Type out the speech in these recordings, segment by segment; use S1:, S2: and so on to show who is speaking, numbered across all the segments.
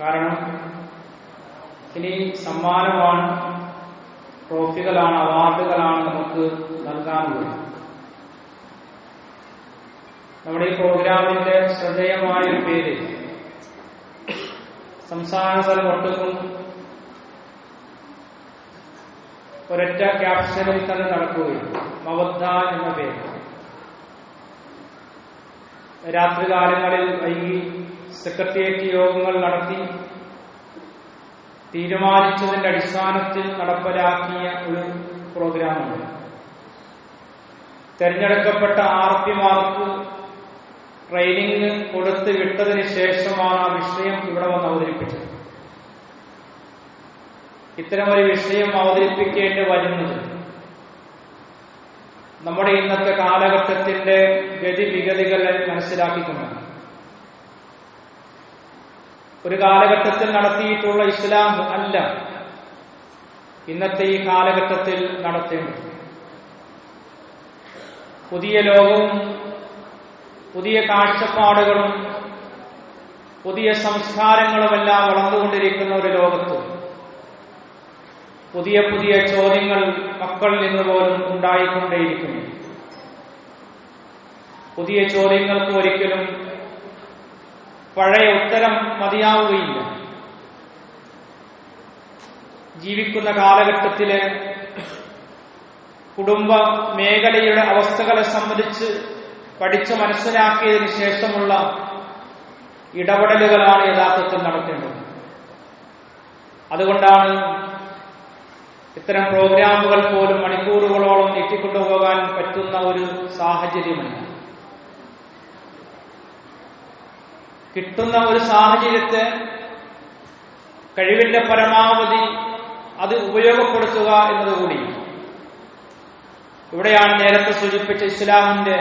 S1: കാരണം ഇനി സമ്മാനമാണ് ട്രോഫികളാണ് അവാർഡുകളാണ് നമുക്ക് നൽകാനുള്ളത്. നമ്മുടെ ഈ പ്രോഗ്രാമിന്റെ ശ്രദ്ധേയമായ പേര് സ്ഥലം ഒട്ടുക്കും ഒരൊറ്റ ക്യാപ്ഷനിൽ തന്നെ നടക്കുകയും മവദ്ധ എന്ന പേര് രാത്രികാലങ്ങളിൽ വൈകി സെക്രട്ടേറിയറ്റ് യോഗങ്ങൾ നടത്തി തീരുമാനിച്ചതിന്റെ അടിസ്ഥാനത്തിൽ നടപ്പിലാക്കിയ ഒരു പ്രോഗ്രാമാണ് തെരഞ്ഞെടുക്കപ്പെട്ട ആർ പിമാർക്ക് ട്രെയിനിങ് കൊടുത്ത് വിട്ടതിന് ശേഷമാണ് ആ വിഷയം ഇവിടെ വന്ന് അവതരിപ്പിച്ചത്. ഇത്തരമൊരു വിഷയം അവതരിപ്പിക്കേണ്ടി വരുന്നത് നമ്മുടെ ഇന്നത്തെ കാലഘട്ടത്തിന്റെ ഗതിവിഗതികളെ മനസ്സിലാക്കിക്കൊണ്ടാണ് ഒരു കാലഘട്ടത്തിൽ നടത്തിയിട്ടുള്ള ഇസ്ലാം അല്ല ഇന്നത്തെ ഈ കാലഘട്ടത്തിൽ നടത്തേണ്ടത് പുതിയ ലോകവും പുതിയ കാഴ്ചപ്പാടുകളും പുതിയ സംസ്കാരങ്ങളുമെല്ലാം വളർന്നുകൊണ്ടിരിക്കുന്ന ഒരു ലോകത്ത് പുതിയ പുതിയ ചോദ്യങ്ങൾ മക്കളിൽ നിന്ന് പോലും ഉണ്ടായിക്കൊണ്ടേയിരിക്കുന്നു. പുതിയ ചോദ്യങ്ങൾക്ക് ഒരിക്കലും പഴയ ഉത്തരം മതിയാവുകയില്ല. ജീവിക്കുന്ന കാലഘട്ടത്തിലെ കുടുംബ മേഖലയുടെ അവസ്ഥകളെ സംബന്ധിച്ച് പഠിച്ച് മനസ്സിലാക്കിയതിന് ശേഷമുള്ള ഇടപെടലുകളാണ് യഥാർത്ഥത്തിൽ നടത്തേണ്ടത് അതുകൊണ്ടാണ് ഇത്തരം പ്രോഗ്രാമുകൾ പോലും മണിക്കൂറുകളോളം നീട്ടിക്കൊണ്ടുപോകാൻ പറ്റുന്ന ഒരു സാഹചര്യമല്ല. കിട്ടുന്ന ഒരു സാഹചര്യത്തെ കഴിവിന്റെ പരമാവധി അത് ഉപയോഗപ്പെടുത്തുക എന്നതുകൂടി. ഇവിടെയാണ് നേരത്തെ സൂചിപ്പിച്ച ഇസ്ലാമിന്റെ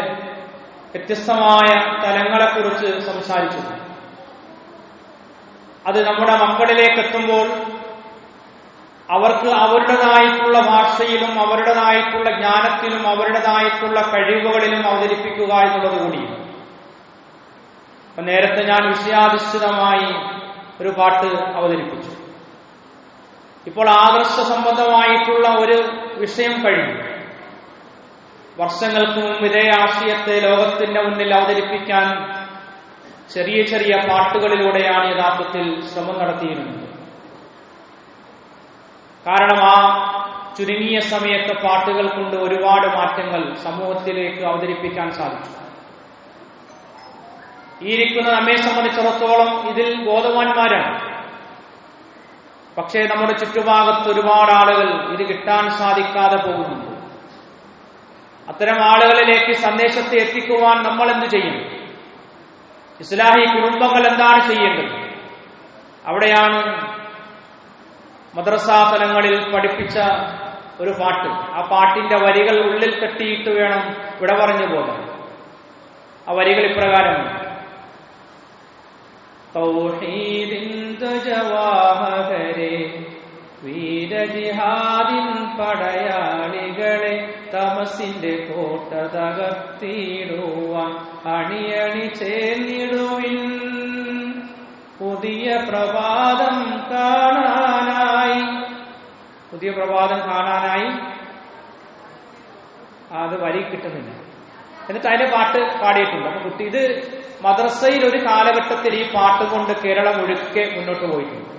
S1: വ്യത്യസ്തമായ തലങ്ങളെക്കുറിച്ച് സംസാരിച്ചത്. അത് നമ്മുടെ മക്കളിലേക്ക് എത്തുമ്പോൾ അവർക്ക് അവരുടേതായിട്ടുള്ള ഭാഷയിലും അവരുടേതായിട്ടുള്ള ജ്ഞാനത്തിലും അവരുടേതായിട്ടുള്ള കഴിവുകളിലും അവതരിപ്പിക്കുക എന്നുള്ളത് കൂടി. അപ്പൊ നേരത്തെ ഞാൻ വിഷയാധിഷ്ഠിതമായി ഒരു പാട്ട് അവതരിപ്പിച്ചു. ഇപ്പോൾ ആദർശ സംബന്ധമായിട്ടുള്ള ഒരു വിഷയം കഴിഞ്ഞു. വർഷങ്ങൾക്ക് മുമ്പ് ഇതേ ആശയത്തെ ലോകത്തിന്റെ മുന്നിൽ അവതരിപ്പിക്കാൻ ചെറിയ ചെറിയ പാട്ടുകളിലൂടെയാണ് യഥാർത്ഥത്തിൽ ശ്രമം നടത്തിയിരുന്നത്. കാരണം ആ ചുരുങ്ങിയ സമയത്തെ പാട്ടുകൾ കൊണ്ട് ഒരുപാട് മാറ്റങ്ങൾ സമൂഹത്തിലേക്ക് അവതരിപ്പിക്കാൻ സാധിച്ചു. ഈ ഇരിക്കുന്ന നമ്മെ സംബന്ധിച്ചിടത്തോളം ഇതിൽ ബോധവാന്മാരാണ്. പക്ഷേ നമ്മുടെ ചുറ്റുഭാഗത്ത് ഒരുപാട് ആളുകൾ ഇത് കിട്ടാൻ സാധിക്കാതെ പോകുന്നുണ്ട്. അത്തരം ആളുകളിലേക്ക് സന്ദേശത്തെ എത്തിക്കുവാൻ നമ്മൾ എന്ത് ചെയ്യും? ഇസ്ലാഹി കുടുംബങ്ങൾ എന്താണ് ചെയ്യേണ്ടത്? അവിടെയാണ് മദ്രസാ തലങ്ങളിൽ പഠിപ്പിച്ച ഒരു പാട്ട്. ആ പാട്ടിന്റെ വരികൾ ഉള്ളിൽ തട്ടിയിട്ട് വേണം ഇവിടെ പറഞ്ഞു പോകാൻ. ആ വരികൾ ഇപ്രകാരമാണ് പടയാളികളെ തമസിന്റെ കോട്ട തകർത്തിടുവാൻ അണിയണി ചേർന്നിടുവിൻ പുതിയ പ്രഭാതം പുതിയ പ്രഭാതം കാണാനായി അത് വരി കിട്ടുന്നില്ല. എന്നിട്ട് അതിന്റെ പാട്ട് പാടിയിട്ടുണ്ട്. അപ്പൊ കുട്ടി ഇത് മദ്രസയിൽ ഒരു കാലഘട്ടത്തിൽ ഈ പാട്ട് കൊണ്ട് കേരളം ഒഴുക്കെ മുന്നോട്ട് പോയിട്ടുണ്ട്.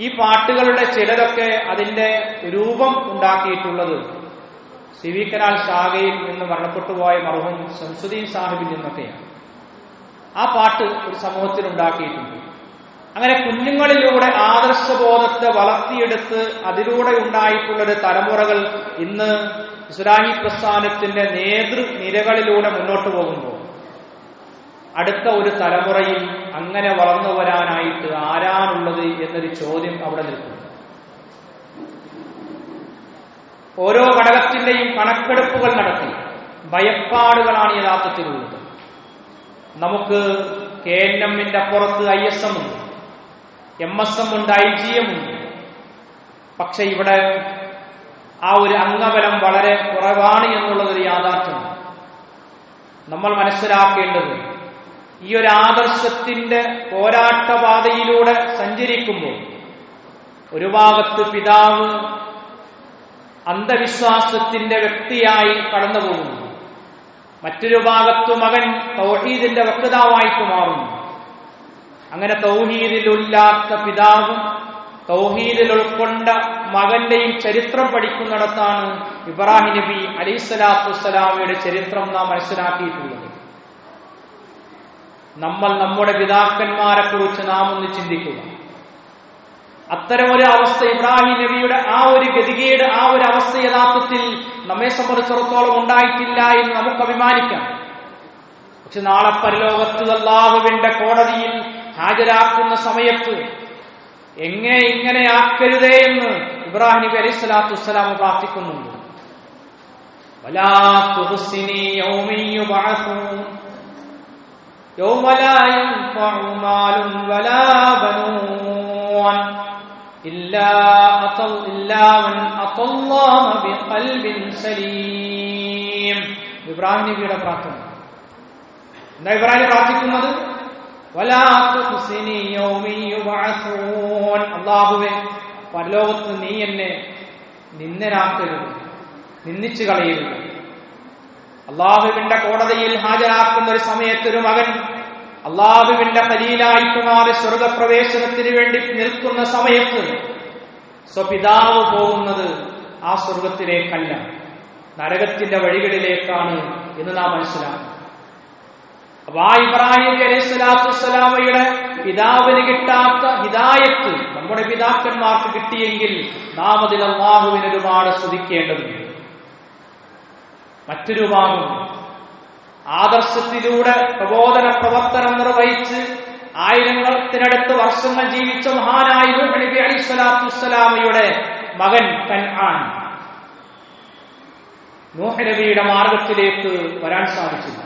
S1: ഈ പാട്ടുകളുടെ ചിലതൊക്കെ അതിന്റെ രൂപം ഉണ്ടാക്കിയിട്ടുള്ളത് സി വി കനാൽ ശാഖയിൽ നിന്ന് മരണപ്പെട്ടു പോയ മർഹൂം ശംസുദ്ദീൻ സാഹിബിൽ നിന്നൊക്കെയാണ്. ആ പാട്ട് ഒരു സമൂഹത്തിൽ ഉണ്ടാക്കിയിട്ടുണ്ട്. അങ്ങനെ കുഞ്ഞുങ്ങളിലൂടെ ആദർശബോധത്തെ വളർത്തിയെടുത്ത് അതിലൂടെ ഉണ്ടായിട്ടുള്ളൊരു തലമുറകൾ ഇന്ന് ഇസ്ലാമി പ്രസ്ഥാനത്തിന്റെ നേതൃനിരകളിലൂടെ മുന്നോട്ട് പോകുമ്പോൾ അടുത്ത ഒരു തലമുറയിൽ അങ്ങനെ വളർന്നു വരാനായിട്ട് ആരാണുള്ളത് എന്നൊരു ചോദ്യം അവിടെ നിൽക്കുന്നു. ഓരോ ഘടകത്തിന്റെയും കണക്കെടുപ്പുകൾ നടത്തി. ഭയപ്പാടുകളാണ് യഥാർത്ഥത്തിലുള്ളത്. നമുക്ക് കെ എൻ എമ്മിന്റെ അപ്പുറത്ത് ഐ എസ് എം ഉണ്ട്. എം എസ് എം ഉണ്ട്. ഐ ജി എം ഉണ്ട് പക്ഷെ ഇവിടെ ആ ഒരു അംഗബലം വളരെ കുറവാണ് എന്നുള്ളതൊരു യാഥാർത്ഥ്യമാണ്. നമ്മൾ മനസ്സിലാക്കേണ്ടത് ഈ ഒരു ആദർശത്തിന്റെ പോരാട്ടപാതയിലൂടെ സഞ്ചരിക്കുമ്പോൾ ഒരു ഭാഗത്ത് പിതാവ് അന്ധവിശ്വാസത്തിന്റെ വ്യക്തിയായി കടന്നു പോകുന്നു മറ്റൊരു ഭാഗത്ത് മകൻ തൗഹീദിന്റെ വക്താവായിട്ട് മാറുന്നു. അങ്ങനെ തൗഹീദിലുല്ലാത്ത പിതാവും തൗഹീദിൽ ഉൾക്കൊണ്ട മകന്റെയും ചരിത്രം പഠിക്കുന്നിടത്താണ് ഇബ്രാഹിം നബി അലൈസലാത്തു വസ്സലാമയുടെ ചരിത്രം നാം മനസ്സിലാക്കിയിട്ടുള്ളത്. നമ്മൾ നമ്മുടെ പിതാക്കന്മാരെ കുറിച്ച് നാം ഒന്ന് ചിന്തിക്കുക. അത്തരമൊരു അവസ്ഥ ഇബ്രാഹിം നബിയുടെ ആ ഒരു ഗതികേട് ആ ഒരു അവസ്ഥ യഥാർത്ഥത്തിൽ നമ്മെ സംബന്ധിച്ചിടത്തോളം ഉണ്ടായിട്ടില്ല എന്ന് നമുക്ക് അഭിമാനിക്കാം. പക്ഷെ നാളെ പരലോകത്ത് അള്ളാഹുവിന്റെ കോടതിയിൽ ഹാജരാക്കുന്ന സമയത്ത് എങ്ങനെ ഇങ്ങനെ ആക്കരുതേ എന്ന് ഇബ്രാഹിം നബി അലൈഹി സ്വലാത്തു വസ്സലാം പ്രാർത്ഥിക്കുന്നുണ്ട്. ഇബ്രാഹിം നബിയുടെ പ്രാർത്ഥന. എന്താ ഇബ്രാഹിം പ്രാർത്ഥിക്കുന്നത്? അള്ളാഹുവേ പരലോകത്ത് നീ എന്നെ നിന്ദനാക്കരുത് നിന്ദിച്ചു കളയരുത്. അള്ളാഹുവിന്റെ കോടതിയിൽ ഹാജരാക്കുന്ന ഒരു സമയത്തൊരു മകൻ അള്ളാഹുവിന്റെ കലീലായിട്ട് മാറി സ്വർഗപ്രവേശനത്തിന് വേണ്ടി നിൽക്കുന്ന സമയത്ത് സ്വപിതാവ് പോകുന്നത് ആ സ്വർഗത്തിലേക്കല്ല നരകത്തിന്റെ വഴികളിലേക്കാണ് എന്ന് നാം മനസ്സിലാക്കും അപ്പൊ ആ ഇബ്രാഹിം അലൈഹി സ്വലാത്തു വസ്സലാമയുടെ പിതാവിന് കിട്ടാത്ത ഹിദായത്ത് നമ്മുടെ പിതാക്കന്മാർക്ക് കിട്ടിയെങ്കിൽ നാം അതിൽ അള്ളാഹുവിന് ഒരുപാട് സ്തുതിക്കേണ്ടതുണ്ട്. മറ്റൊരു ഭാഗം ആദർശത്തിലൂടെ പ്രബോധന പ്രവർത്തനം നിർവഹിച്ച് ആയിരത്തിനടുത്ത് വർഷങ്ങൾ ജീവിച്ച മഹാനായ നബി അലി സ്വലാത്തു വസ്സലാമയുടെ മകൻ കൻആൻ നൂഹ് നബിയുടെ മാർഗത്തിലേക്ക് വരാൻ സാധിച്ചില്ല.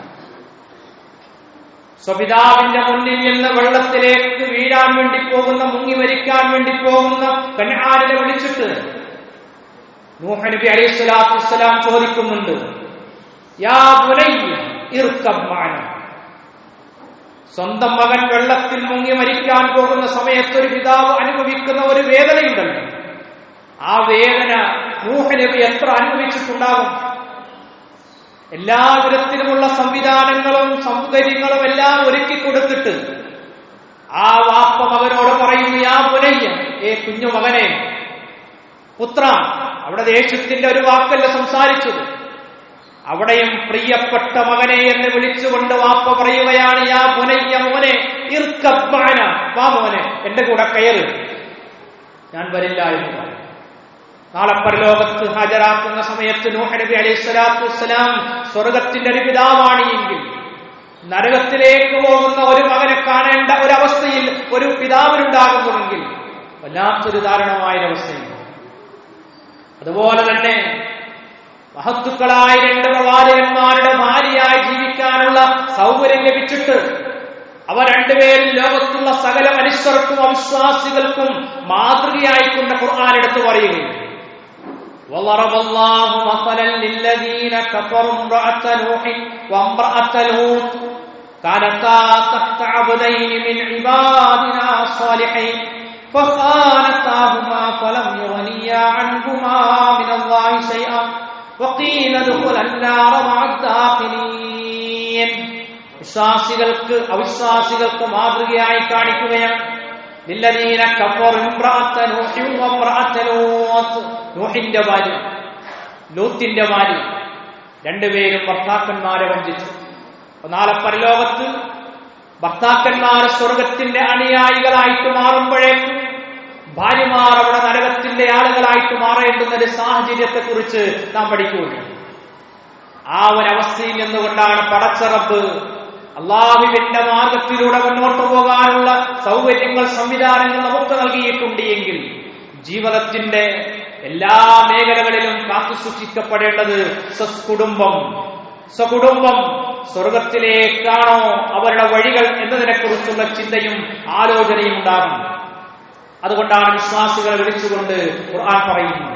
S1: സ്വപിതാവിന്റെ മുന്നിൽ നിന്ന് വെള്ളത്തിലേക്ക് വീഴാൻ വേണ്ടി പോകുന്ന മുങ്ങി മരിക്കാൻ വേണ്ടി പോകുന്ന കൻആനിനെ വിളിച്ചിട്ട് നൂഹ് നബി അലൈഹി സ്വലാത്തു വസ്സലാം ചോദിക്കുന്നുണ്ട് യാ സ്വന്തം മകൻ വെള്ളത്തിൽ മുങ്ങി മരിക്കാൻ പോകുന്ന സമയത്ത് ഒരു പിതാവ് അനുഭവിക്കുന്ന ഒരു വേദനയുണ്ടല്ലോ. ആ വേദന നൂഹ് നബി എത്ര അനുഭവിച്ചിട്ടുണ്ടാകും? എല്ലാ വിധത്തിലുമുള്ള സംവിധാനങ്ങളും സൗകര്യങ്ങളും എല്ലാം ഒരുക്കി കൊടുത്തിട്ട് ആ വാപ്പ മകനോട് പറയുന്നു യാ പുനയ്യ ഏ കുഞ്ഞു മകനെ. പുത്ര അവിടെ ദേഷ്യത്തിന്റെ ഒരു വാക്കല്ല സംസാരിച്ചത്. അവിടെയും പ്രിയപ്പെട്ട മകനെ എന്ന് വിളിച്ചുകൊണ്ട് വാപ്പ പറയുകയാണ് യാ പുനയ്യ മോനെ ഇർക്കപ്പാന വാ മോനെ എന്റെ കൂടെ കയറ്. ഞാൻ വരില്ല എന്ന് പറഞ്ഞു നാളെ പരലോകത്ത് ഹാജരാക്കുന്ന സമയത്ത് നൂഹ് നബി അലൈഹി സ്വലാത്തു വസ്സലാം സ്വർഗത്തിന്റെ ഒരു പിതാവാണ് എങ്കിൽ നരകത്തിലേക്ക് പോകുന്ന ഒരു മകനെ കാണേണ്ട ഒരവസ്ഥയിൽ ഒരു പിതാവിനുണ്ടാകുന്നുവെങ്കിൽ വല്ലാത്തൊരു ദാരുണമായ അവസ്ഥയുണ്ട് അതുപോലെ തന്നെ മഹത്തുക്കളായ രണ്ട് പ്രവാചകന്മാരുടെ ഭാര്യയായി ജീവിക്കാനുള്ള സൗകര്യം ലഭിച്ചിട്ട് അവ രണ്ടുപേരും ലോകത്തുള്ള സകല മനുഷ്യർക്കും അവിശ്വാസികൾക്കും മാതൃകയായിക്കൊണ്ട് ഖുർആൻ പറയുകയുണ്ട് പറയുകയും وضرب الله مثلا للذين كفروا امرأة نوح وامرأة لوط كانتا تحت عبدين من عبادنا الصالحين فخانتاهما فلم يغنيا عنهما من الله شيئا وقيل ادخلا النار مع الداخلين വിശ്വാസികൾക്ക് അവിശ്വാസികൾക്ക് മാതൃകയായി കാണിക്കുകയാണ് ലില്ലദീന كفروا امرأة نوح وامرأة لوط. നൂഹിന്റെ ഭാര്യ. ലൂത്തിന്റെ ഭാര്യ. രണ്ടുപേരും ഭർത്താക്കന്മാരെ വഞ്ചിച്ചു. നാളെ പരലോകത്ത് ഭർത്താക്കന്മാർ സ്വർഗത്തിന്റെ അനുയായികളായിട്ട് മാറുമ്പോഴേക്കും ഭാര്യമാർ അവിടെ നരകത്തിന്റെ ആളുകളായിട്ട് മാറേണ്ടുന്ന ഒരു സാഹചര്യത്തെ കുറിച്ച് നാം പഠിക്കുകയാണ്. ആ ഒരവസ്ഥയിൽ നിന്നുകൊണ്ടാണ് പടച്ചറബ് അള്ളാഹുവിന്റെ മാർഗത്തിലൂടെ മുന്നോട്ട് പോകാനുള്ള സൗകര്യങ്ങൾ സംവിധാനങ്ങൾ നമുക്ക് നൽകിയിട്ടുണ്ട് എങ്കിൽ ജീവിതത്തിന്റെ എല്ലാ മേഖലകളിലും കാത്തു സൂക്ഷിക്കപ്പെടേണ്ടത് സ്വകുടുംബം സ്വകുടുംബം സ്വർഗത്തിലേക്കാണോ അവരുടെ വഴികൾ എന്നതിനെക്കുറിച്ചുള്ള ചിന്തയും ആലോചനയും ഉണ്ടാകും അതുകൊണ്ടാണ് വിശ്വാസികളെ വിളിച്ചുകൊണ്ട് ഖുർആൻ പറയുന്നത്.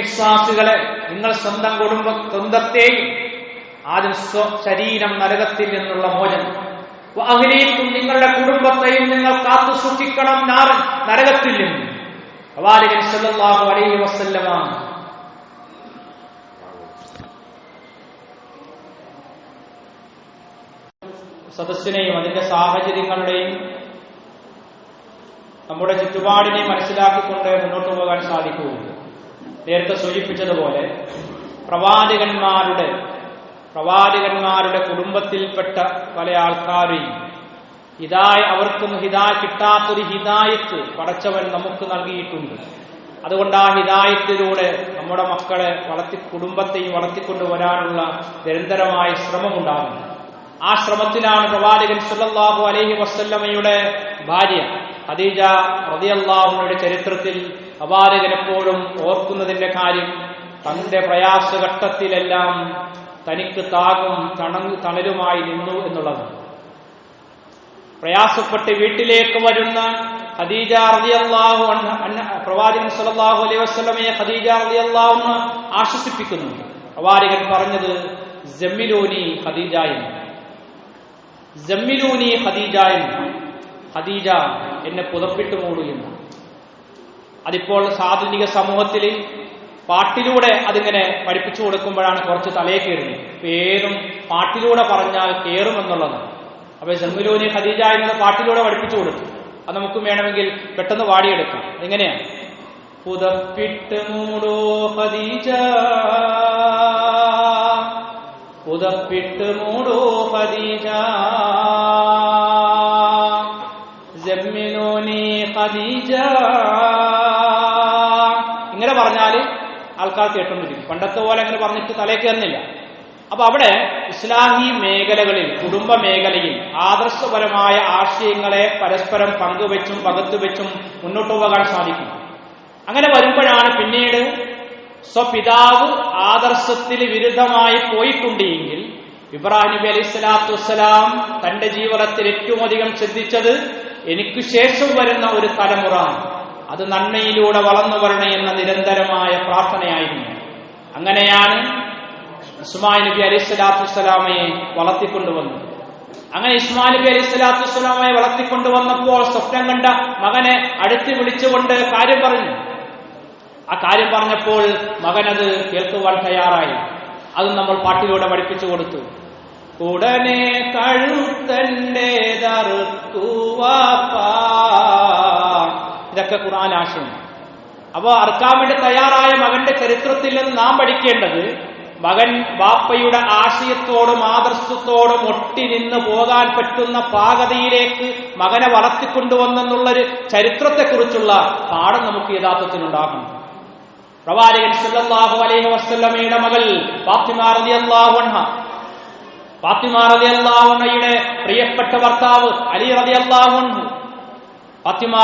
S1: വിശ്വാസികളെ നിങ്ങൾ സ്വന്തം കുടുംബ സ്വന്തത്തെയും ആദ്യം ശരീരം നരകത്തിൽ നിന്നുള്ള മോചനം. അഗ്നിക്കും നിങ്ങളുടെ കുടുംബത്തെയും നിങ്ങൾ കാത്തു സൂക്ഷിക്കണം നാറൻ നരകത്തിൽ നിന്ന്. സല്ലല്ലാഹു അലൈഹി സദസ്സിനെയും അതിന്റെ സാഹചര്യങ്ങളുടെയും നമ്മുടെ ചുറ്റുപാടിനെ മനസ്സിലാക്കിക്കൊണ്ട് മുന്നോട്ട് പോകാൻ സാധിക്കുകയുള്ളൂ നേരത്തെ സൂചിപ്പിച്ചതുപോലെ പ്രവാചകന്മാരുടെ പ്രവാചകന്മാരുടെ കുടുംബത്തിൽപ്പെട്ട പല ആൾക്കാരെയും ഹിതായ അവർക്കും ഹിതായ കിട്ടാത്തൊരു ഹിതായത്ത് പടച്ചവൻ നമുക്ക് നൽകിയിട്ടുണ്ട്. അതുകൊണ്ട് ആ ഹിതായത്തിലൂടെ നമ്മുടെ മക്കളെ വളർത്തി കുടുംബത്തെയും വളർത്തിക്കൊണ്ടുവരാനുള്ള നിരന്തരമായ ശ്രമമുണ്ടാകുന്നു. ആ ശ്രമത്തിലാണ് പ്രവാചകൻ സുല്ലാഹു അലൈഹി വസല്ലമയുടെ ഭാര്യ ഖദീജ റതിയല്ലാഹുവിന്റെ ചരിത്രത്തിൽ അപാരകരെപ്പോഴും ഓർക്കുന്നതിന്റെ കാര്യം തന്റെ പ്രയാസഘട്ടത്തിലെല്ലാം തനിക്ക് താകും തണങ്ങ് തണലുമായി നിന്നു എന്നുള്ളതാണ്. പ്രയാസപ്പെട്ട് വീട്ടിലേക്ക് വരുന്ന ഖദീജ റളിയല്ലാഹു അൻഹ പ്രവാചകൻ സല്ലല്ലാഹു അലൈഹി വസല്ലമയെ ഖദീജ റളിയല്ലാഹു അൻഹ ആശ്വസിപ്പിക്കുന്നു. പ്രവാചകൻ പറഞ്ഞത് ജമ്മിലൂനി ഖദീജ എന്ന്. ജമ്മിലൂനി ഖദീജ ഖദീജ എന്നെ പുതപ്പിട്ട് മൂടു എന്ന്. അതിപ്പോൾ ആധുനിക സമൂഹത്തിൽ പാട്ടിലൂടെ അതിങ്ങനെ പഠിപ്പിച്ചു കൊടുക്കുമ്പോഴാണ് കുറച്ച് തലയെ കയറുന്നത് ഏതും പാട്ടിലൂടെ പറഞ്ഞാൽ കയറുമെന്നുള്ളത് അപ്പൊ ജമ്മുലോനി ഖദീജ എന്നത് പാട്ടിലൂടെ പഠിപ്പിച്ചു കൊടുത്തു. അത് നമുക്ക് വേണമെങ്കിൽ പെട്ടെന്ന് പാടിയെടുക്കാം എങ്ങനെയാണ് പുതപ്പിട്ട് മൂടോ ഖദീജ. പുതപ്പിട്ട് മൂടോ ഖദീജ. ഇങ്ങനെ പറഞ്ഞാൽ ആൾക്കാർ കേട്ടുകൊണ്ടിരിക്കും പണ്ടത്തെ പോലെ അങ്ങനെ പറഞ്ഞിട്ട് തലേ കയറുന്നില്ല. അപ്പൊ അവിടെ ഇസ്ലാഹി മേഖലകളിൽ കുടുംബ മേഖലയിൽ ആദർശപരമായ ആശയങ്ങളെ പരസ്പരം പങ്കുവെച്ചും പകത്തുവെച്ചും മുന്നോട്ട് പോകാൻ സാധിക്കും. അങ്ങനെ വരുമ്പോഴാണ് പിന്നീട് സ്വപിതാവ് ആദർശത്തിൽ വിരുദ്ധമായി പോയിട്ടുണ്ടെങ്കിൽ ഇബ്രാഹിം നബി അലൈഹി സ്വലാത്തു വസ്സലാം തന്റെ ജീവിതത്തിൽ ഏറ്റവും അധികം ശ്രദ്ധിച്ചത് എനിക്ക് ശേഷം വരുന്ന ഒരു തലമുറ അത് നന്മയിലൂടെ വളർന്നു വരണേ എന്ന നിരന്തരമായ പ്രാർത്ഥനയായിരുന്നു. അങ്ങനെയാണ് ഇസ്മായിൽ നബി അലൈഹി സ്വലാത്തു വസ്സലാമയെ വളർത്തിക്കൊണ്ടുവന്നത്. അങ്ങനെ ഉസ്മാൻ നബി അലൈഹി സ്വലാത്തു വസ്സലാമയെ വളർത്തിക്കൊണ്ടുവന്നപ്പോൾ സ്വപ്നം കണ്ട മകനെ അടുത്ത് വിളിച്ചുകൊണ്ട് കാര്യം പറഞ്ഞു. ആ കാര്യം പറഞ്ഞപ്പോൾ മകനത് കേൾക്കുവാൻ തയ്യാറായി. അത് നമ്മൾ പാട്ടിലൂടെ പഠിപ്പിച്ചു കൊടുത്തു. ഉടനെ കഴുത്തന്റെ ഇതൊക്കെ ഖുർആൻ ആശയം. അപ്പോ അർക്കാൻ വേണ്ടി തയ്യാറായ മകന്റെ ചരിത്രത്തിൽ നിന്ന് നാം പഠിക്കേണ്ടത് മകൻ ബാപ്പയുടെ ആശയത്തോടും ആദർശത്തോടും ഒട്ടി നിന്ന് പോകാൻ പറ്റുന്ന പാകതയിലേക്ക് മകനെ വളർത്തിക്കൊണ്ടുവന്നെന്നുള്ളൊരു ചരിത്രത്തെക്കുറിച്ചുള്ള പാഠം നമുക്ക് യഥാർത്ഥത്തിൽ ഉണ്ടാകണം. പ്രവാചകൻ സല്ലല്ലാഹു അലൈഹി വസല്ലമയുടെ മകൾ ഫാത്തിമ റളിയല്ലാഹു അൻഹ ഫാത്തിമ പ്രിയപ്പെട്ട ഭർത്താവ് അലി റളിയല്ലാഹു അൻഹു. ഫാത്തിമ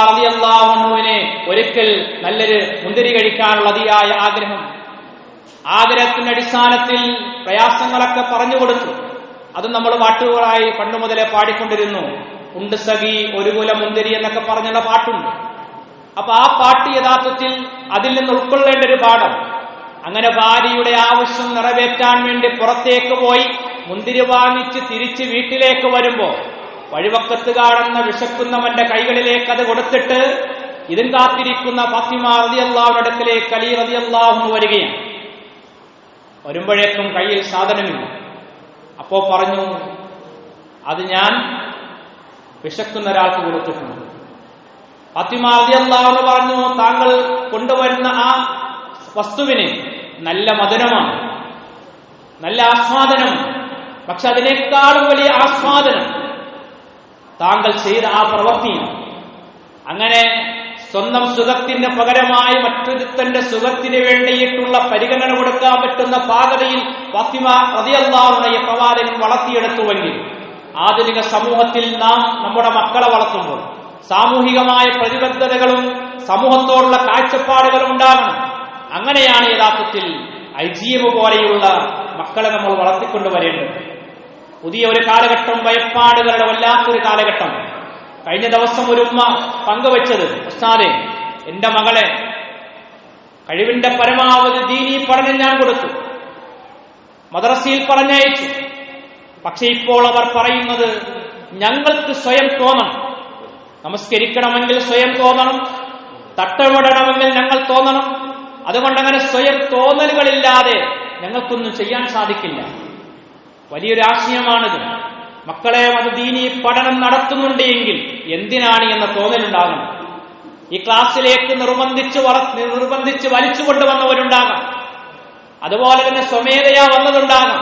S1: ഒരിക്കൽ നല്ലൊരു മുന്തിരി കഴിക്കാനുള്ള അതിയായ ആഗ്രഹം ആഗ്രഹത്തിന്റെ അടിസ്ഥാനത്തിൽ പ്രയാസങ്ങളൊക്കെ പറഞ്ഞു കൊടുത്തു. അത് നമ്മൾ പാട്ടുകളായി പണ്ട് മുതലേ പാടിക്കൊണ്ടിരുന്നു. ഉണ്ട് സഖി ഒരു കുല മുന്തിരി എന്നൊക്കെ പറഞ്ഞുള്ള പാട്ടുണ്ട്. അപ്പൊ ആ പാട്ട് യഥാർത്ഥത്തിൽ അതിൽ നിന്ന് ഉൾക്കൊള്ളേണ്ട ഒരു പാഠം. അങ്ങനെ ഭാര്യയുടെ ആവശ്യം നിറവേറ്റാൻ വേണ്ടി പുറത്തേക്ക് പോയി. മുന്തിരി വാങ്ങിച്ച് തിരിച്ച് വീട്ടിലേക്ക് വരുമ്പോ വഴിവക്കത്ത് കാണുന്ന വിശക്കുന്നവന്റെ കൈകളിലേക്ക് അത് കൊടുത്തിട്ട് ഇതും കാത്തിരിക്കുന്ന ഫാത്തിമ റതിയല്ലാവിനടുക്കിലേക്ക് അലി റതിയല്ലാഹു വരികയാണ്. വരുമ്പോഴേക്കും കയ്യിൽ സാധനമില്ല. അപ്പോ പറഞ്ഞു അത് ഞാൻ വിശക്കുന്ന ഒരാൾക്ക് കൊടുത്തിട്ടുണ്ട്. ഫാത്തിമ റളിയല്ലാഹു പറഞ്ഞു താങ്കൾ കൊണ്ടുവരുന്ന ആ വസ്തുവിന് നല്ല മധുരമാണ് നല്ല ആസ്വാദനം പക്ഷെ അതിനേക്കാളും വലിയ ആസ്വാദനം താങ്കൾ ചെയ്ത ആ പ്രവൃത്തിയാണ്. അങ്ങനെ സ്വന്തം സുഖത്തിന് പകരമായി മറ്റൊരുത്തന്റെ സുഖത്തിന് വേണ്ടിയിട്ടുള്ള പരിഗണന കൊടുക്കാൻ പറ്റുന്ന പാകതയിൽ ഫാത്തിമ റതിയല്ലാവുന്നയെ പ്രവാചകൻ വളർത്തിയെടുത്തുവെങ്കിൽ ആധുനിക സമൂഹത്തിൽ നാം നമ്മുടെ മക്കളെ വളർത്തുമ്പോൾ സാമൂഹികമായ പ്രതിബദ്ധതകളും സമൂഹത്തോടുള്ള കാഴ്ചപ്പാടുകളും ഉണ്ടാകണം. അങ്ങനെയാണ് യഥാർത്ഥത്തിൽ ഐ പോലെയുള്ള മക്കളെ നമ്മൾ വളർത്തിക്കൊണ്ടുവരേണ്ടത്. പുതിയ ഒരു കാലഘട്ടം ഭയപ്പാടുകളുടെ വല്ലാത്തൊരു കാലഘട്ടം. കഴിഞ്ഞ ദിവസം ഒരു ഉമ്മ പങ്കുവച്ചത് ഉസ്താദെ എന്റെ മകളെ കഴിവിന്റെ പരമാവധി ദീനി പഠനം ഞാൻ കൊടുത്തു. മദ്രസയിൽ പറഞ്ഞയച്ചു. പക്ഷെ ഇപ്പോൾ അവർ പറയുന്നത് ഞങ്ങൾക്ക് സ്വയം തോന്നണം. നമസ്കരിക്കണമെങ്കിൽ സ്വയം തോന്നണം. തട്ടമിടണമെങ്കിൽ ഞങ്ങൾ തോന്നണം. അതുകൊണ്ടങ്ങനെ സ്വയം തോന്നലുകളില്ലാതെ ഞങ്ങൾക്കൊന്നും ചെയ്യാൻ സാധിക്കില്ല. വലിയൊരു ആശയമാണിത് മക്കളെ മതദീനി ദീനി പഠനം നടത്തുന്നുണ്ട് എങ്കിൽ എന്തിനാണ് എന്ന തോന്നലുണ്ടാകണം ഈ ക്ലാസ്സിലേക്ക് നിർബന്ധിച്ച് നിർബന്ധിച്ച് വലിച്ചു കൊണ്ടുവന്നവരുണ്ടാകാം അതുപോലെ തന്നെ സ്വമേധയാ വന്നതുണ്ടാകാം.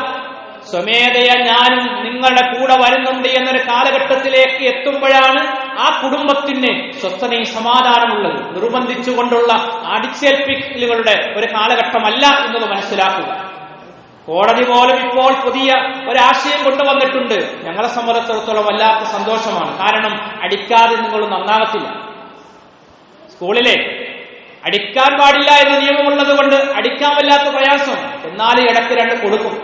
S1: സ്വമേധയ ഞാനും നിങ്ങളുടെ കൂടെ വരുന്നുണ്ട് എന്നൊരു കാലഘട്ടത്തിലേക്ക് എത്തുമ്പോഴാണ് ആ കുടുംബത്തിന് സ്വസ്ഥതയും സമാധാനമുള്ളത്. നിർബന്ധിച്ചുകൊണ്ടുള്ള അടിച്ചേൽപ്പിക്കലുകളുടെ ഒരു കാലഘട്ടമല്ല എന്നത് മനസ്സിലാക്കുക. കോടതി പോലും ഇപ്പോൾ പുതിയ ഒരാശയം കൊണ്ടുവന്നിട്ടുണ്ട്. ഞങ്ങളെ സംബന്ധിച്ചിടത്തോളം വല്ലാത്ത സന്തോഷമാണ്. കാരണം അടിക്കാതെ നിങ്ങൾ നന്നാകത്തില്ല. സ്കൂളിലെ അടിക്കാൻ പാടില്ല എന്ന നിയമമുള്ളത് കൊണ്ട് അടിക്കാൻ വല്ലാത്ത പ്രയാസം. എന്നാലും ഇടയ്ക്ക് രണ്ട് കൊടുക്കും.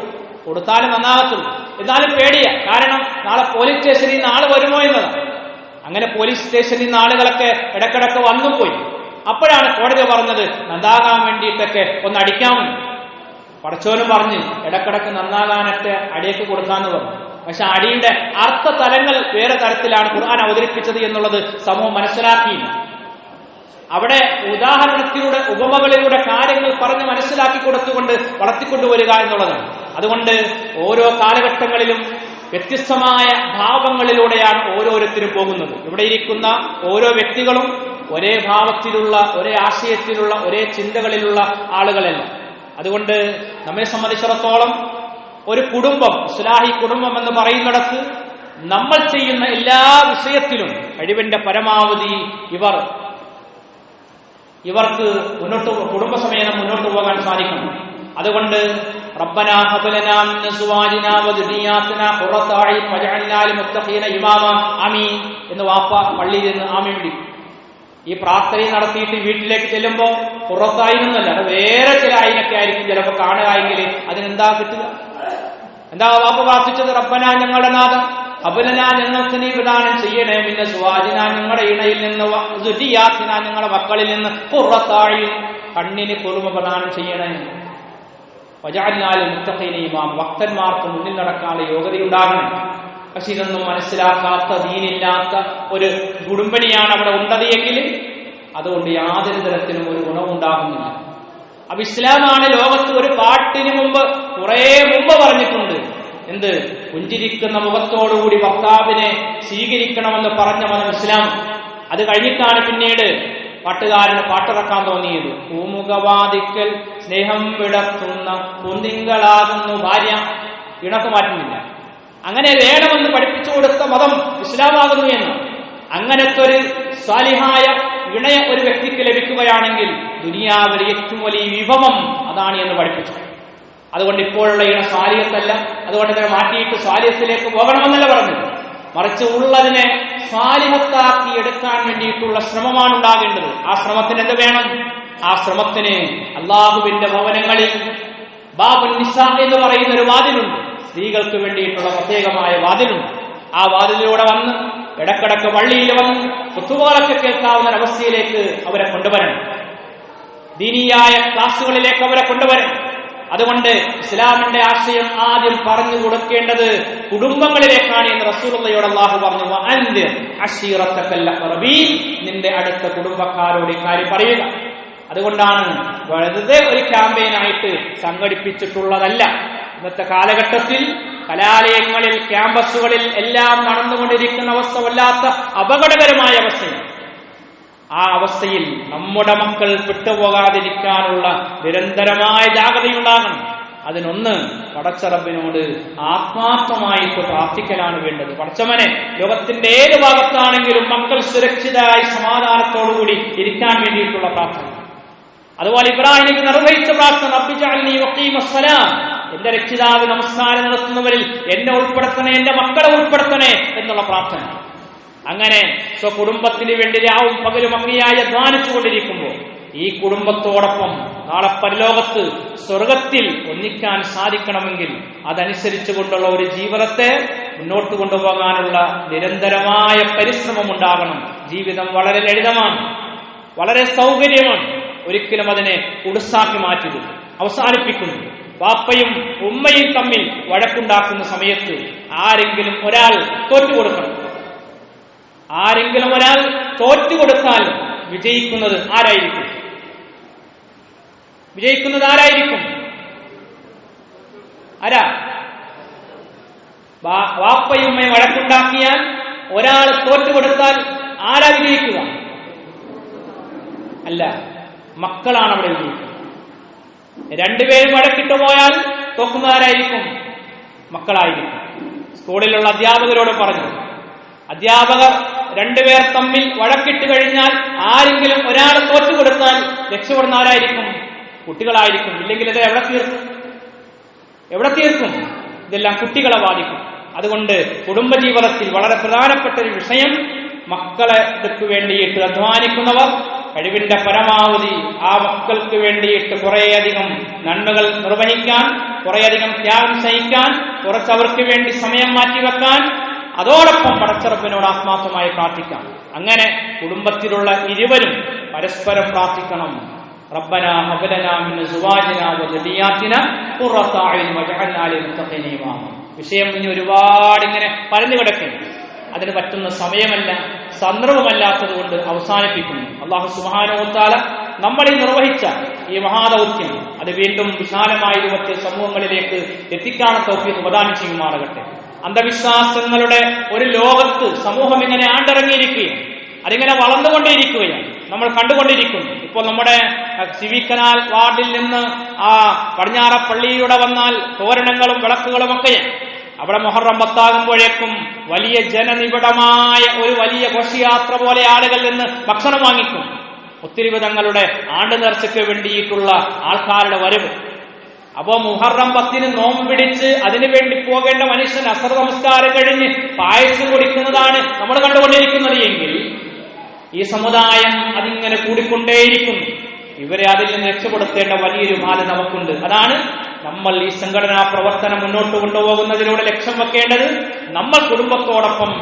S1: കൊടുത്താലും നന്നാകത്തുള്ളൂ. എന്നാലും പേടിയ. കാരണം നാളെ പോലീസ് സ്റ്റേഷനിൽ നിന്ന് ആൾ വരുമോ എന്നതാണ്. അങ്ങനെ പോലീസ് സ്റ്റേഷനിൽ നിന്ന് ആളുകളൊക്കെ ഇടക്കിടക്ക് വന്നു പോയി അപ്പോഴാണ് കോടതി പറഞ്ഞത് നന്നാകാൻ വേണ്ടിയിട്ടൊക്കെ ഒന്ന് അടിക്കാമെന്ന്. പടച്ചോനും പറഞ്ഞ് ഇടക്കിടക്ക് നന്നാകാനൊക്കെ അടിയേക്ക് കൊടുക്കാന്ന് പറഞ്ഞു. പക്ഷെ അടിയുടെ അർത്ഥ തലങ്ങൾ വേറെ തരത്തിലാണ് ഖുർആൻ അവതരിപ്പിച്ചത് എന്നുള്ളത് സമൂഹം മനസ്സിലാക്കിയില്ല. അവിടെ ഉദാഹരണത്തിലൂടെ ഉപമകളിലൂടെ കാര്യങ്ങൾ പറഞ്ഞ് മനസ്സിലാക്കി കൊടുത്തുകൊണ്ട് വളർത്തിക്കൊണ്ടുവരിക എന്നുള്ളതാണ്. അതുകൊണ്ട് ഓരോ കാലഘട്ടങ്ങളിലും വ്യത്യസ്തമായ ഭാവങ്ങളിലൂടെയാണ് ഓരോരുത്തരും പോകുന്നത്. ഇവിടെ ഇരിക്കുന്ന ഓരോ വ്യക്തികളും ഒരേ ഭാവത്തിലുള്ള ഒരേ ആശയത്തിലുള്ള ഒരേ ചിന്തകളിലുള്ള ആളുകളല്ല. അതുകൊണ്ട് നമ്മെ സംബന്ധിച്ചിടത്തോളം ഒരു കുടുംബം ഇസ്ലാഹി കുടുംബം എന്ന് പറയുന്നിടത്ത് നമ്മൾ ചെയ്യുന്ന എല്ലാ വിഷയത്തിലും കഴിവിന്റെ പരമാവധി ഇവർ ഇവർക്ക് മുന്നോട്ട് കുടുംബസമേതം മുന്നോട്ട് പോകാൻ സാധിക്കണം. അതുകൊണ്ട് ആമീൻ എന്ന് വാപ്പ പള്ളിയിൽ നിന്ന് ആമീൻ ഈ പ്രാർത്ഥന നടത്തിയിട്ട് വീട്ടിലേക്ക് ചെല്ലുമ്പോൾ പുറത്തായിരുന്നല്ല വേറെ ചില അയിനൊക്കെ ആയിരിക്കും ചിലപ്പോൾ കാണുക എങ്കിൽ അതിനെന്താ കിട്ടുക? എന്താ വാപ്പ് പ്രാർത്ഥിച്ചത് റബ്ബന ഞങ്ങളുടെ നാഥ. അബലന ഞങ്ങൾക്ക് നീ വിധാനം ചെയ്യണേ പിന്നെ സ്വാജിന ഞങ്ങളുടെ ഇണയിൽ നിന്ന് ദുരിയാസിന ഞങ്ങളുടെ മക്കളിൽ നിന്ന് പുറത്താഴി കണ്ണിന് കുറുമ പ്രദാനം ചെയ്യണേ. വജാലിനാലും മുത്തഹീനയുമാം ഭക്തന്മാർക്ക് മുന്നിൽ നടക്കാനുള്ള യോഗ്യതയുണ്ടാകണം പക്ഷെ ഇതൊന്നും മനസ്സിലാക്കാത്ത ദീനില്ലാത്ത ഒരു കുടുംബിനിയാണ് അവിടെ ഉണ്ടത് എങ്കിൽ അതുകൊണ്ട് യാതൊരു തരത്തിലും ഒരു ഗുണമുണ്ടാകുന്നില്ല അപ്പൊ ഇസ്ലാമാണ് ലോകത്ത് ഒരു പാട്ടിന് മുമ്പ് കുറേ മുമ്പ് പറഞ്ഞിട്ടുണ്ട്. എന്ത്? പുഞ്ചിരിക്കുന്ന മുഖത്തോടുകൂടി ഭർത്താവിനെ സ്വീകരിക്കണമെന്ന് പറഞ്ഞ മതം ഇസ്ലാം. അത് കഴിഞ്ഞിട്ടാണ് പിന്നീട് പാട്ടുകാരന് പാട്ടിറക്കാൻ തോന്നിയത്. പൂമുഖവാദിക്കൽ സ്നേഹം വിടത്തുന്ന കുന്തിങ്കളാകുന്നു ഭാര്യ. ഇണക്ക് മാറ്റുന്നില്ല. അങ്ങനെ വേണമെന്ന് പഠിപ്പിച്ചു കൊടുത്ത മതം ഇസ്ലാമാകുന്നു എന്ന്. അങ്ങനത്തെ ഒരു സ്വാലിഹായ ഇണയ ഒരു വ്യക്തിക്ക് ലഭിക്കുകയാണെങ്കിൽ ദുനിയാവിലെ ഏറ്റവും വലിയ വിഭവം അതാണ് എന്ന് പഠിപ്പിച്ചു. അതുകൊണ്ട് ഇപ്പോഴുള്ള ഇണ സാലിയത്തല്ല അതുകൊണ്ട് ഇതിനെ മാറ്റിയിട്ട് സ്വാലിഹത്തിലേക്ക് പോകണമെന്നല്ല പറഞ്ഞു മറിച്ച് ഉള്ളതിനെ സാലിഹത്താക്കി എടുക്കാൻ വേണ്ടിയിട്ടുള്ള ശ്രമമാണ് ഉണ്ടാകേണ്ടത്. ആ ശ്രമത്തിന് എന്ത് വേണം? ആ ശ്രമത്തിന് അള്ളാഹുവിന്റെ ഭവനങ്ങളിൽ ബാബുൽ നിസ എന്ന് പറയുന്ന ഒരു വാതിലുണ്ട്. സ്ത്രീകൾക്ക് വേണ്ടിയിട്ടുള്ള പ്രത്യേകമായ വാതിലുണ്ട്. ആ വാതിലിലൂടെ വന്ന് ഇടക്കിടക്ക് പള്ളിയിൽ വന്ന് കുത്തുപോലൊക്കെ കേൾക്കാവുന്ന അവസ്ഥയിലേക്ക് അവരെ കൊണ്ടുവരണം. ദീനീയായ ക്ലാസ്സുകളിലേക്ക് അവരെ കൊണ്ടുവരണം. അതുകൊണ്ട് ഇസ്ലാമിന്റെ ആശയം ആദ്യം പറഞ്ഞു കൊടുക്കേണ്ടത് കുടുംബങ്ങളിലേക്കാണ് എന്ന് റസൂറുള്ളയോട് അള്ളാഹു പറഞ്ഞു നിന്റെ അടുത്ത കുടുംബക്കാരോട് ഇക്കാര്യം പറയുക. അതുകൊണ്ടാണ് വെറുതെ ഒരു ക്യാമ്പയിനായിട്ട് സംഘടിപ്പിച്ചിട്ടുള്ളതല്ല. ഇന്നത്തെ കാലഘട്ടത്തിൽ കലാലയങ്ങളിൽ ക്യാമ്പസുകളിൽ എല്ലാം നടന്നുകൊണ്ടിരിക്കുന്ന അവസ്ഥ വല്ലാത്ത അപകടകരമായ അവസ്ഥയാണ്. ആ അവസ്ഥയിൽ നമ്മുടെ മക്കൾ വിട്ടുപോകാതിരിക്കാനുള്ള നിരന്തരമായ ജാഗ്രതയുണ്ടാകണം. അതിനൊന്ന് പടച്ചറബിനോട് ആത്മാർത്ഥമായിട്ട് പ്രാർത്ഥിക്കലാണ് വേണ്ടത്. പടച്ചവനെ ലോകത്തിന്റെ ഏത് ഭാഗത്താണെങ്കിലും മക്കൾ സുരക്ഷിതരായി സമാധാനത്തോടുകൂടി ഇരിക്കാൻ വേണ്ടിയിട്ടുള്ള പ്രാർത്ഥന. അതുപോലെ ഇബ്രാഹിമിക്ക് നിർവഹിച്ച പ്രാർത്ഥന റബ്ബിജഅൽനി വഖീമസ്സലാം എന്റെ രക്ഷിതാവ് നമസ്കാരം നടത്തുന്നവരിൽ എന്നെ ഉൾപ്പെടുത്തണേ എന്റെ മക്കളെ ഉൾപ്പെടുത്തണേ എന്നുള്ള പ്രാർത്ഥന. അങ്ങനെ സ്വകുടുംബത്തിന് വേണ്ടി രാവും പകലും അങ്ങയായി അധ്വാനിച്ചു കൊണ്ടിരിക്കുമ്പോൾ ഈ കുടുംബത്തോടൊപ്പം നാളെ പരലോകത്ത് സ്വർഗത്തിൽ ഒന്നിക്കാൻ സാധിക്കണമെങ്കിൽ അതനുസരിച്ചു കൊണ്ടുള്ള ഒരു ജീവിതത്തെ മുന്നോട്ട് കൊണ്ടുപോകാനുള്ള നിരന്തരമായ പരിശ്രമം ഉണ്ടാകണം ജീവിതം വളരെ ലളിതമാണ് വളരെ സൗകര്യമാണ്. ഒരിക്കലും അതിനെ കുടുസാക്കി മാറ്റുന്നു അവസാനിപ്പിക്കുന്നു. വാപ്പയും ഉമ്മയും തമ്മിൽ വഴക്കുണ്ടാക്കുന്ന സമയത്ത് ആരെങ്കിലും ഒരാൾ തോറ്റുകൊടുക്കണം ആരെങ്കിലും ഒരാൾ തോറ്റുകൊടുത്താൽ വിജയിക്കുന്നത് ആരായിരിക്കും? വിജയിക്കുന്നത് ആരായിരിക്കും? ആരാ? വാ- വാപ്പയും ഉമ്മയും വഴക്കുണ്ടാക്കിയാൽ ഒരാൾ തോറ്റുകൊടുത്താൽ ആരാ വിജയിക്കുക? അല്ല മക്കളാണ് അവിടെ വിജയിക്കുന്നത് രണ്ടുപേരും വഴക്കിട്ട് പോയാൽ തോക്കുന്നവരായിരിക്കും മക്കളായിരിക്കും. സ്കൂളിലുള്ള അധ്യാപകരോട് പറഞ്ഞു അധ്യാപകർ രണ്ടുപേർ തമ്മിൽ വഴക്കിട്ട് കഴിഞ്ഞാൽ ആരെങ്കിലും ഒരാളെ തോറ്റു കൊടുത്താൽ രക്ഷപ്പെടുന്നവരായിരിക്കും. കുട്ടികളായിരിക്കും. ഇല്ലെങ്കിൽ ഇത് എവിടെ തീർക്കും? എവിടെ തീർക്കും? ഇതെല്ലാം കുട്ടികളെ ബാധിക്കും. അതുകൊണ്ട് കുടുംബജീവിതത്തിൽ വളരെ പ്രധാനപ്പെട്ട ഒരു വിഷയം മക്കളെ വേണ്ടിയിട്ട് അധ്വാനിക്കുന്നവർ കഴിവിന്റെ പരമാവധി ആ മക്കൾക്ക് വേണ്ടിയിട്ട് കുറേയധികം നന്മകൾ നിർവഹിക്കാൻ കുറേയധികം ത്യാഗം സഹിക്കാൻ കുറച്ച് അവർക്ക് വേണ്ടി സമയം മാറ്റിവെക്കാൻ അതോടൊപ്പം പടച്ചറപ്പിനോട് ആത്മാർത്ഥമായി പ്രാർത്ഥിക്കാം അങ്ങനെ കുടുംബത്തിലുള്ള ഇരുവരും പരസ്പരം പ്രാർത്ഥിക്കണം ربنا هب لنا من ازواجنا وذرياتنا قرة اعين واجعلنا للمتقين اماما വിഷയം ഇനി ഒരുപാട് ഇങ്ങനെ പറഞ്ഞു കിടക്കുന്നു അതിന് പറ്റുന്ന സമയമല്ല സന്ദർഭമല്ലാത്തത് കൊണ്ട് അവസാനിപ്പിക്കുന്നു അള്ളാഹു സുബാനോത്താല നമ്മളീ നിർവഹിച്ച ഈ മഹാദൗത്യം അത് വീണ്ടും വിശാലമായ രൂപത്തിൽ സമൂഹങ്ങളിലേക്ക് എത്തിക്കാനുള്ള തൗഫീഖ് പ്രദാനം ചെയ്യുമാറാകട്ടെ അന്ധവിശ്വാസങ്ങളുടെ ഒരു ലോകത്ത് സമൂഹം ഇങ്ങനെ ആണ്ടിറങ്ങിയിരിക്കുകയാണ്. അതിങ്ങനെ വളർന്നുകൊണ്ടേയിരിക്കുകയാണ് നമ്മൾ കണ്ടുകൊണ്ടിരിക്കുന്നു. ഇപ്പോൾ നമ്മുടെ അഹ്, സിവി കനാൽ വാർഡിൽ നിന്ന് ആ പടിഞ്ഞാറ പള്ളിയിലൂടെ വന്നാൽ തോരണങ്ങളും വിളക്കുകളും ഒക്കെയാണ് അവിടെ മൊഹറം പത്താകുമ്പോഴേക്കും വലിയ ജനനിബിഡമായ ഒരു വലിയ ഘോഷയാത്ര പോലെ ആളുകൾ നിന്ന് ഭക്ഷണം വാങ്ങിക്കും. ഒത്തിരി വിധങ്ങളുടെ ആണ്ട് നേർച്ചയ്ക്ക് വേണ്ടിയിട്ടുള്ള ആൾക്കാരുടെ വരവ്. അപ്പോ മുഹറം പത്തിന് നോമ്പ് പിടിച്ച് അതിനു വേണ്ടി പോകേണ്ട മനുഷ്യൻ അസർ നമസ്കാരം കഴിഞ്ഞ് പായസം കുടിക്കുന്നതാണ് നമ്മൾ കണ്ടുകൊണ്ടിരിക്കുന്നത് എങ്കിൽ ഈ സമുദായം അതിങ്ങനെ കൂടിക്കൊണ്ടേയിരിക്കുന്നു. ഇവരെ അതിൽ നിന്ന് രക്ഷപ്പെടുത്തേണ്ട വലിയൊരു ബാല നമുക്കുണ്ട്. അതാണ് നമ്മൾ ഈ സംഘടനാ പ്രവർത്തനം മുന്നോട്ട് കൊണ്ടുപോകുന്നതിലൂടെ ലക്ഷ്യം വെക്കേണ്ടത് നമ്മൾ കുടുംബത്തോടൊപ്പം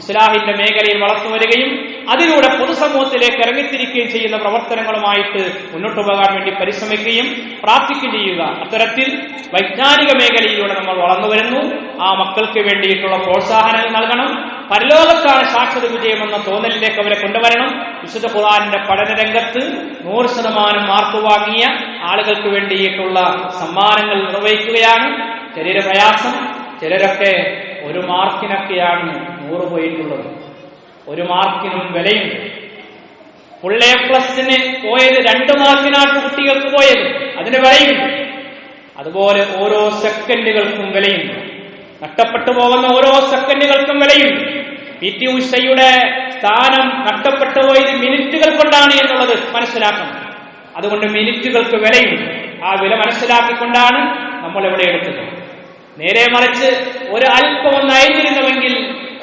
S1: ഇസ്ലാഹിന്റെ മേഖലയിൽ വളർന്നു വരികയും അതിലൂടെ പൊതുസമൂഹത്തിലേക്ക് ഇറങ്ങിത്തിരിക്കുകയും ചെയ്യുന്ന പ്രവർത്തനങ്ങളുമായിട്ട് മുന്നോട്ട് പോകാൻ വേണ്ടി പരിശ്രമിക്കുകയും പ്രാർത്ഥിക്കുകയും ചെയ്യുക അത്തരത്തിൽ വൈജ്ഞാനിക മേഖലയിലൂടെ നമ്മൾ വളർന്നു വരുന്നു. ആ മക്കൾക്ക് വേണ്ടിയിട്ടുള്ള പ്രോത്സാഹനങ്ങൾ നൽകണം. പരലോകത്താണ് ശാശ്വത വിജയമെന്ന തോന്നലിലേക്ക് അവരെ കൊണ്ടുവരണം. വിശുദ്ധ ഖുർആാനിന്റെ പഠന രംഗത്ത് നൂറ് ശതമാനം മാർക്ക് വാങ്ങിയ ആളുകൾക്ക് വേണ്ടിയിട്ടുള്ള സമ്മാനങ്ങൾ നിർവഹിക്കുകയാണ്. ചെറിയ പ്രയാസം ചിലരൊക്കെ ഒരു മാർക്കിനൊക്കെയാണ് നൂറ് പോയിട്ടുള്ളത്. ഒരു മാർക്കിനും വിലയുണ്ട് ഫുൾ എ പ്ലസിന് പോയത് രണ്ട് മാർക്കിനാണ് കുട്ടികൾക്ക് പോയത്. അതിന് വിലയുണ്ട് അതുപോലെ ഓരോ സെക്കൻഡുകൾക്കും വിലയുണ്ട് നഷ്ടപ്പെട്ടു പോകുന്ന ഓരോ സെക്കൻഡുകൾക്കും വിലയുണ്ട് പി ടി ഉഷയുടെ സ്ഥാനം നഷ്ടപ്പെട്ടു പോയത് മിനിറ്റുകൾ കൊണ്ടാണ് എന്നുള്ളത് മനസ്സിലാക്കണം. അതുകൊണ്ട് മിനിറ്റുകൾക്ക് വിലയുണ്ട് ആ വില മനസ്സിലാക്കിക്കൊണ്ടാണ് നമ്മൾ ഇവിടെ എടുത്തത്. നേരെ മറിച്ച് ഒരു അല്പം ഒന്ന്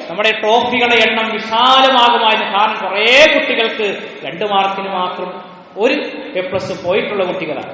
S1: നമ്മുടെ ട്രോഫികളുടെ എണ്ണം വിശാലമാകുമായിരുന്നു. കാരണം കുറേ കുട്ടികൾക്ക് രണ്ട് മാർക്കിന് മാത്രം ഒരു എ പ്ലസ് പോയിട്ടുള്ള കുട്ടികളാണ്.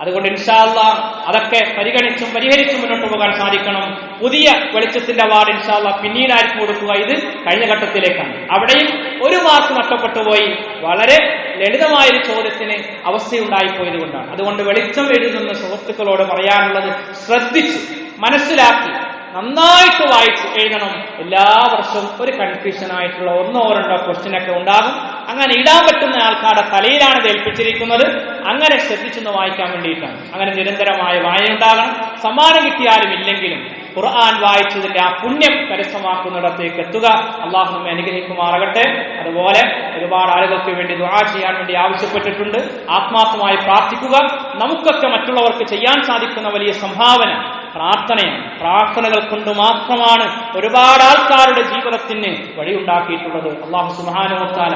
S1: അതുകൊണ്ട് ഇൻഷാല്ല അതൊക്കെ പരിഗണിച്ചും പരിഹരിച്ചും മുന്നോട്ട് പോകാൻ സാധിക്കണം. പുതിയ വെളിച്ചത്തിന്റെ അവാർഡ് ഇൻഷാല്ല പിന്നീടായിരിക്കും കൊടുക്കുക. ഇത് കഴിഞ്ഞ ഘട്ടത്തിലേക്കാണ്. അവിടെയും ഒരു മാർക്ക് നഷ്ടപ്പെട്ടു പോയി. വളരെ ലളിതമായൊരു ചോദ്യത്തിന് അവസ്ഥയുണ്ടായിപ്പോയത് കൊണ്ടാണ് അതുകൊണ്ട് വെളിച്ചം എഴുതുന്ന സുഹൃത്തുക്കളോട് പറയാനുള്ളത് ശ്രദ്ധിച്ച് മനസ്സിലാക്കി നന്നായിട്ട് വായിച്ച് എഴുതണം. എല്ലാ വർഷവും ഒരു കൺഫ്യൂഷൻ ആയിട്ടുള്ള ഒന്നോ രണ്ടോ ക്വസ്റ്റ്യൻ ഒക്കെ ഉണ്ടാകും. അങ്ങനെ ഇടാൻ പറ്റുന്ന ആൾക്കാരുടെ തലയിലാണ് ഏൽപ്പിച്ചിരിക്കുന്നത്. അങ്ങനെ ശ്രദ്ധിച്ചൊന്ന് വായിക്കാൻ വേണ്ടിയിട്ടാണ്. അങ്ങനെ നിരന്തരമായ വായന ഉണ്ടാകണം. സമ്മാനം കിട്ടിയാലും ഇല്ലെങ്കിലും ഖുർആൻ വായിച്ചതിന്റെ ആ പുണ്യം കരസ്ഥമാക്കുന്നിടത്തേക്ക് എത്തുക അള്ളാഹു നമ്മെ അനുഗ്രഹിക്കുമാറാകട്ടെ. അതുപോലെ ഒരുപാട് ആളുകൾക്ക് വേണ്ടി ദുആ ചെയ്യാൻ വേണ്ടി ആവശ്യപ്പെട്ടിട്ടുണ്ട്. ആത്മാർത്ഥമായി പ്രാർത്ഥിക്കുക. നമുക്കൊക്കെ മറ്റുള്ളവർക്ക് ചെയ്യാൻ സാധിക്കുന്ന വലിയ സംഭാവന പ്രാർത്ഥനയാണ്. പ്രാർത്ഥനകൾ കൊണ്ട് മാത്രമാണ് ഒരുപാട് ആൾക്കാരുടെ ജീവിതത്തിന് വഴിയുണ്ടാക്കിയിട്ടുള്ളത്. അള്ളാഹു സുബാനുവത്താല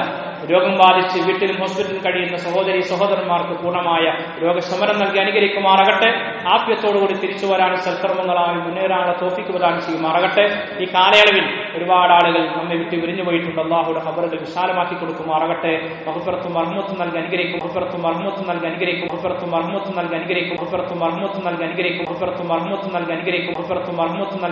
S1: രോഗം ബാധിച്ച് വീട്ടിലും ഹോസ്പിറ്റലിൽ കഴിയുന്ന സഹോദരി സഹോദരന്മാർക്ക് പൂർണമായ രോഗശമനം നൽകി അനുകരിക്കുമാറാകട്ടെ. ആപ്യത്തോടുകൂടി തിരിച്ചു വരാനും സൽക്കർമ്മങ്ങളായി മുന്നേറാനുള്ള തോഫിക്ക് പ്രദാനം ചെയ്യുമാറാകട്ടെ. ഈ കാലയളവിൽ ഒരുപാട് ആളുകൾ നമ്മെ വിട്ട് വിരിഞ്ഞു പോയിട്ടുണ്ട്. അള്ളാഹുടെ ഖബറുകൾ വിശാലമാക്കി കൊടുക്കുമാറാകട്ടെ. മഹുപ്പുറത്തും മർമ്മത്തും നൽകി അനുകരിക്കും. മഹുപ്പുറത്തും മർമ്മത്തും നൽകി അനുകരിക്കും. മഹുപ്പുറത്തും മർമ്മത്തും നൽകി അനുകരിക്കും. മഹുപ്പുറത്തും മർമ്മത്തും നൽകി അനുകരിക്കും. മഹുപ്പുറത്തും മർമ്മത്തും നൽകി അനുകരിക്കും. മഹുപ്പുറത്തും മർമ്മത്തും നൽകി